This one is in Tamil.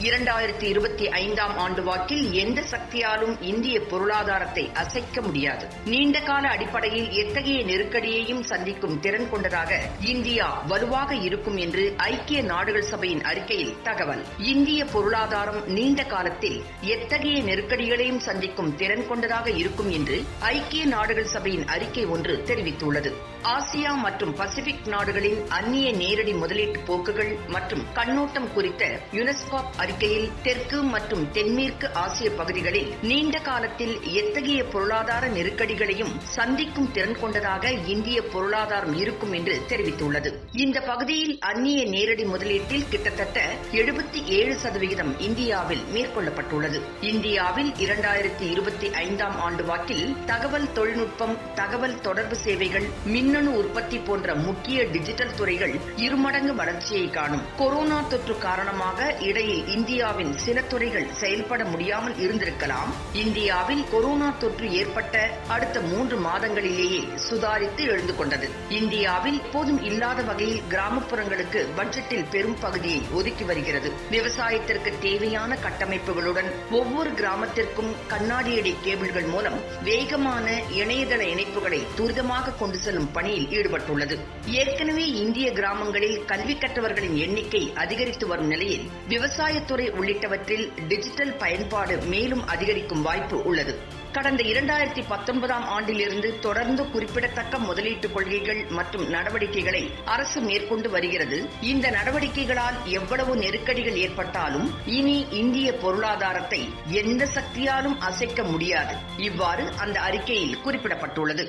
இரண்டாயிரத்தி இருபத்தி ஐந்தாம் ஆண்டு வாக்கில் எந்த சக்தியாலும் இந்திய பொருளாதாரத்தை அசைக்க முடியாது. நீண்டகால அடிப்படையில் எத்தகைய நெருக்கடியையும் சந்திக்கும் திறன் கொண்டதாக இந்தியா வலுவாக இருக்கும் என்று ஐக்கிய நாடுகள் சபையின் அறிக்கையில் தகவல். இந்திய பொருளாதாரம் நீண்ட காலத்தில் எத்தகைய நெருக்கடிகளையும் சந்திக்கும் திறன் கொண்டதாக இருக்கும் என்று ஐக்கிய நாடுகள் சபையின் அறிக்கை ஒன்று தெரிவித்துள்ளது. ஆசியா மற்றும் பசிபிக் நாடுகளின் அந்நிய நேரடி முதலீட்டு போக்குகள் மற்றும் கண்ணோட்டம் குறித்த யுனெஸ்கோ அறிக்கையில் தெற்கு மற்றும் தென்மேற்கு ஆசிய பகுதிகளில் நீண்ட காலத்தில் எத்தகைய பொருளாதார நெருக்கடிகளையும் சந்திக்கும் திறன் கொண்டதாக இந்திய பொருளாதாரம் இருக்கும் என்று தெரிவித்துள்ளது. இந்த பகுதியில் அந்நிய நேரடி முதலீட்டில் கிட்டத்தட்ட எழுபத்தி ஏழு சதவிகிதம் இந்தியாவில் மேற்கொள்ளப்பட்டுள்ளது. இந்தியாவில் இரண்டாயிரத்தி இருபத்தி ஐந்தாம் ஆண்டு வாக்கில் தகவல் தொழில்நுட்பம் தகவல் தொடர்பு சேவைகள் மின்னணு உற்பத்தி போன்ற முக்கிய டிஜிட்டல் துறைகள் இருமடங்கு வளர்ச்சியை காணும். கொரோனா தொற்று காரணமாக இடையில் இந்தியாவின் சில துறைகள் செயல்பட முடியாமல் இருந்திருக்கலாம். இந்தியாவில் கொரோனா தொற்று ஏற்பட்ட அடுத்த மூன்று மாதங்களிலேயே சுதாரித்து எழுந்து கொண்டது. இந்தியாவில் போதும் இல்லாத வகையில் கிராமப்புறங்களுக்கு பட்ஜெட்டில் பெரும் பகுதியை ஒதுக்கி வருகிறது. விவசாயத்திற்கு தேவையான கட்டமைப்புகளுடன் ஒவ்வொரு கிராமத்திற்கும் கண்ணாடியடி கேபிள்கள் மூலம் வேகமான இணையதள இணைப்புகளை துரிதமாக கொண்டு செல்லும் பணியில் ஈடுபட்டுள்ளது. ஏற்கனவே இந்திய கிராமங்களில் கல்வி கற்றவர்களின் எண்ணிக்கை அதிகரித்து வரும் நிலையில் விவசாய விவசாயத்துறை உள்ளிட்டவற்றில் டிஜிட்டல் பயன்பாடு மேலும் அதிகரிக்கும் வாய்ப்பு உள்ளது. கடந்த இரண்டாயிரத்தி பத்தொன்பதாம் ஆண்டிலிருந்து தொடர்ந்து குறிப்பிடத்தக்க முதலீட்டு கொள்கைகள் மற்றும் நடவடிக்கைகளை அரசு மேற்கொண்டு வருகிறது. இந்த நடவடிக்கைகளால் எவ்வளவு நெருக்கடிகள் ஏற்பட்டாலும் இனி இந்திய பொருளாதாரத்தை எந்த சக்தியாலும் அசைக்க முடியாது. இவ்வாறு அந்த அறிக்கையில் குறிப்பிடப்பட்டுள்ளது.